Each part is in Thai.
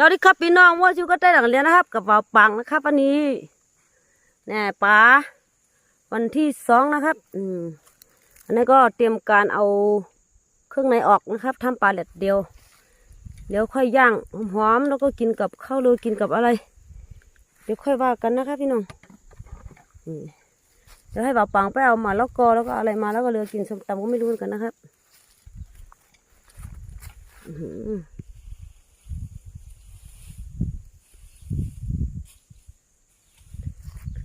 สวัสดีครับพี่น้องว่าชิวก็ได้หลังเรียนนะครับกระเป๋าปังนะครับวันนี้แน่ป๋าวันที่สองนะครับ อืมอันนี้ก็เตรียมการเอาเครื่องในออกนะครับทำปลาเล็ดเดียวเดี๋ยวค่อยย่างหอมๆแล้วก็กินกับข้าวเลยกินกับอะไร เดี๋ยวค่อยว่ากันนะครับพี่น้องเดี๋ยวให้บ่าวปังไปเอามาแล้วก็แล้วก็อะไรมาแล้วก็เรือกินส้มตำก็ไม่รู้กันนะครับ อื้อหือ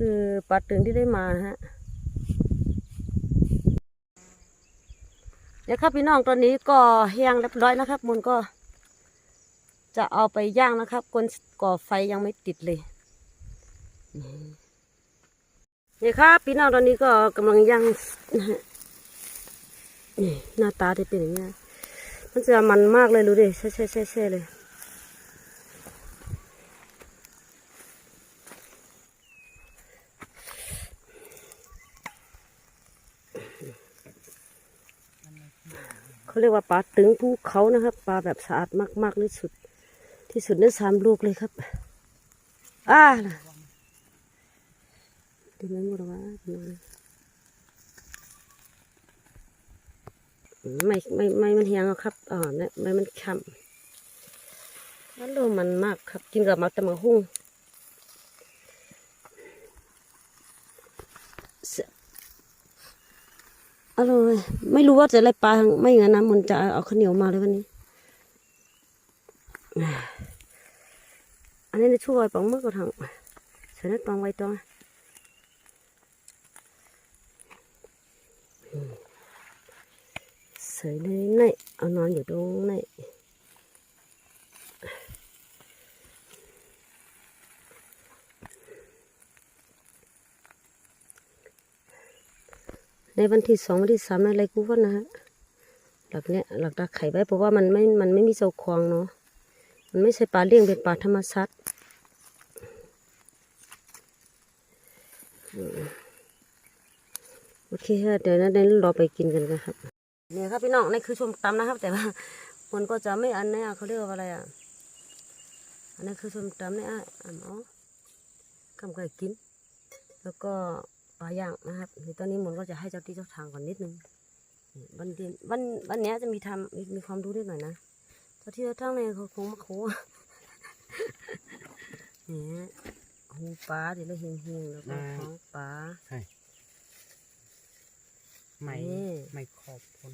คือปลาตึงที่ได้มาฮะเดี๋ยวครับพี่น้องตอนนี้ก็แห้งเรียบร้อยนะครับมุนก็ จะเอาไปย่างนะครับกนก่อไฟยังไม่ติดเลยนี่ครับพี่น้องตอนนี้ก็กำลังย่างนะฮะนี่หน้าตาจะเป็นอย่างนี้นะมันจะมันมากเลยรู้ดิแช่แช่แช่แช่เลย เขาเรียกว่าปลาตึงภูเขานะครับปลาแบบสะอาดมากๆที่สุด ที่สุดในสามลูกเลยครับอ่าน่ะดีไหมหมดวะดีไมไม่ไม่ไม่มันเฮียงครับอ่าเนี่ยไม่มันช้ำแล้วโลมันมากครับกินกับมักแต่มาหุ้งเส อร่อยไม่รู้ว่าจะอะไรปลาไม่งั้นนะมันจะเอาข้าวเหนียวมาเลยวันนี้อันนี้จะช่วยปังมือก็ทางใส่ในตองไว้ตองใส่ในในเอานอนอยู่ตรงใน ในวันที่สองวันที่สามอะไรกูว่านะฮะหลักเนี้ยหลักตาไข่ไว้เพราะว่ามันไม่ มันไม่มีเจ้าของเนาะ มันไม่ใช่ปลาเลี้ยงเป็นปลาธรรมชาติโอเคค่ะเดี๋ยวนะเดี๋ยวเราไปกินกันนะครับเนี่ยครับพี่น้องนี่คือชมตำนะครับ แต่ว่ามันก็จะไม่อันเนี้ยเขาเรียกว่าอะไรอะอันนี้คือชมตำเนี่ยอะอ๋อกำไก่กิน แล้วก็ ปลาย่างนะครับในตอนนี้มนก็จะให้เจ้าที่เจ้าทางก่อนนิดนึงวันเดือนวันวันนี้จะมีทำมีมีความรู้นิดหน่อยนะเจ้าที่เจ้าทางเนี่ยเขาคงมาโคเนี่ยหูปลาเดี๋ยวเราเฮงเฮงแล้วก็ท้องปลาใช่ไม่ไม่ขอบคน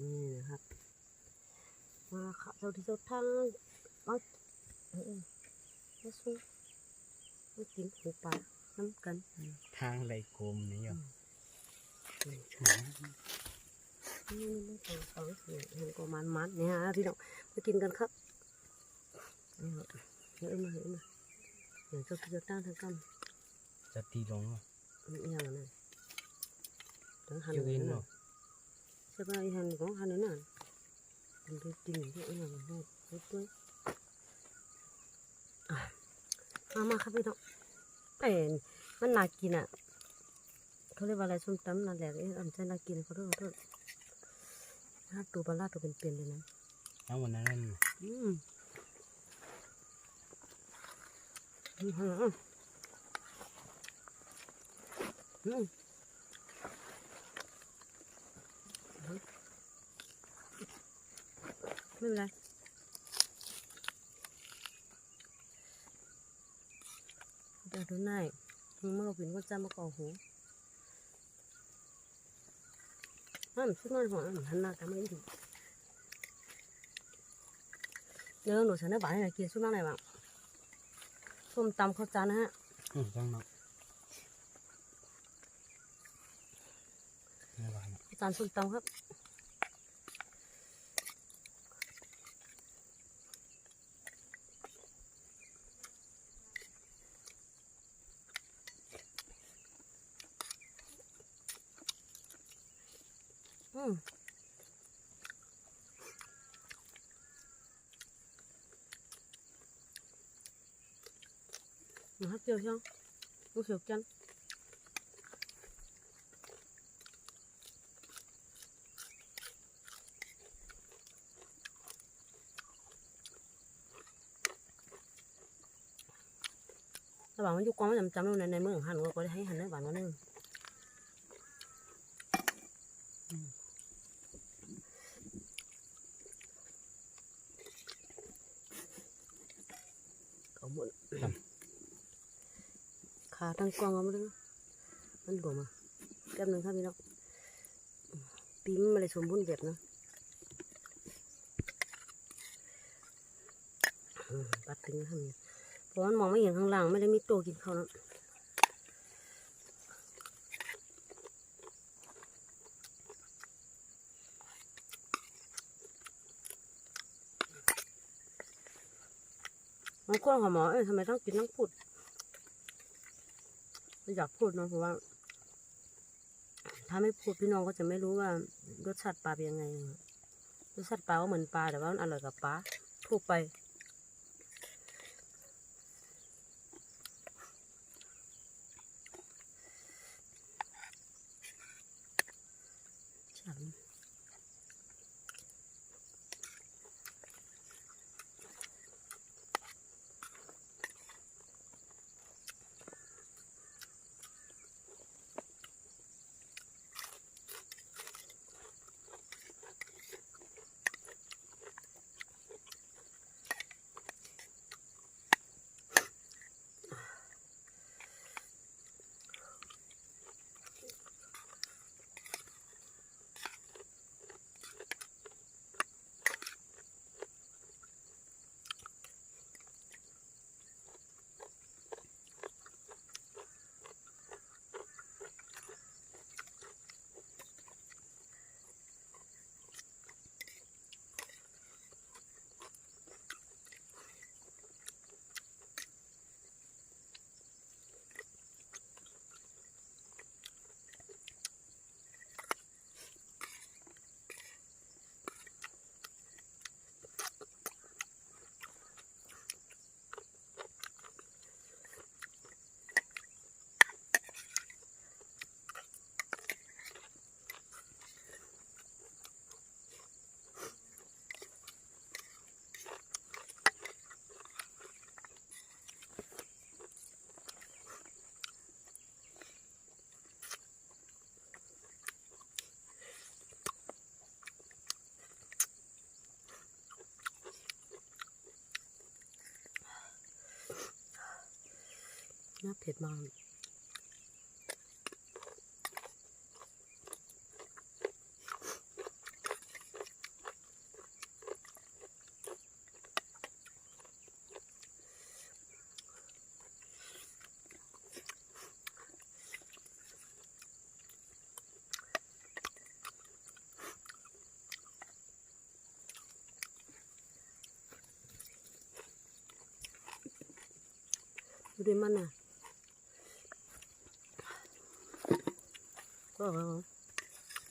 นี่นะครับมาค่ะเจ้าที่เจ้าทางมาเออเออมาสู้ มากินหูปลาน้ำกันทางไหลกลมนี่เหรอนี่ไม่ต้องฟังเสียงเห็นก็มันมันๆเนี่ยฮะพี่น้องมากินกันครับนี่ครับเฮ้ยมาเฮ้ยมาเดี๋ยวเจะจะตั้งทางกจะตีลงเหรอำนี่อย่างนั้นทั้งหันจะเลเว้ยนเหรนะอใช่ป่ะไอ้หันของหันเลยนะมันดูจริงที่ไอ้หันโหดโหดด้วย อะมามาครับพี่น้องเอ็นมันน่ากินอะเขาเรียกว่าอะไรส้มตำนั่นแหละเอ้ยอันใช่น่ากินขอโทษขอโทษถ้าตัวปลาร้าตัวเป็นๆเลยนะแล้ววันนั้นอืมอืมอืมอืมไม่เป็นไร ดี๋ยวดูหน่อยมึงเมื่อเป็นก็จำมาก่อหูนั่นชุดนอนหัวนั่นหันหน้ากันไม่ดีเดี๋ยวหนูฉันได้บอกให้หน่อยกินส้มตำอะไรบ้างส้มตำข้าวจานนะฮะอืมจังเนาะไม่ไหวเนาะข้าวจานส้มตำครับ Ừ. Mà hết chưa không? Có sượt chanh. các bạn giúp con mới làm chấm luôn, này này mới hành rồi có thấy hành đấy bạn nó nương ừ. ขาตั้งกล้องเอามาด้วยนะมันหลวมอะแป๊บหนึงครับพี่น้องปีมันไม่ได้สมบูรณ์แบบนะปัดตึงนะครับนี่ยเพราะมันมองไม่เห็นข้างล่างไม่ได้มีตัวกินเขาวนะบางคนเขาหมอเอ้ยทำไมต้องกินต้องพูด ไม่อยากพูดเนอะเพราะว่า ถ้าไม่พูดพี่น้องก็จะไม่รู้ว่ารสชาติปลาเป็นยังไงรสชาติปลาก็เหมือนปลาแต่ว่ามันอร่อยกับปลาทั่วไปฉัน น่าเผ็ดมากดูดิมันน่ะบอ กว่า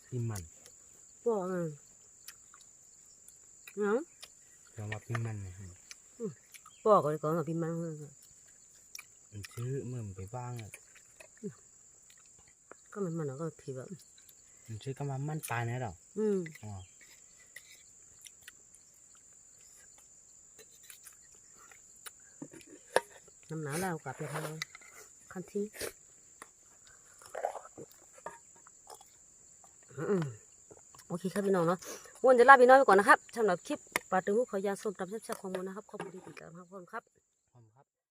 พี่มันบอกอะเนาะเรามาพี่มันนะฮะบอกเลยก่อนกับพี่มันเลยมันชื่อเมื่อมันไปบ้างอะก็มันมันก็ผีแบบมันชื่อก็มามันปลาเนี่ยหรออืมอ๋อน้ำหนาวแล้วกลับไปทางคันที่อืม โอเคครับพี่น้องเนาะวันจะลาพี่น้องไปก่อนนะครับสำหรับคลิปปลาตึงหูขอยาส้มตำแซ่บๆของมูนะครับขอบคุณที่ติดตามครับผมครับ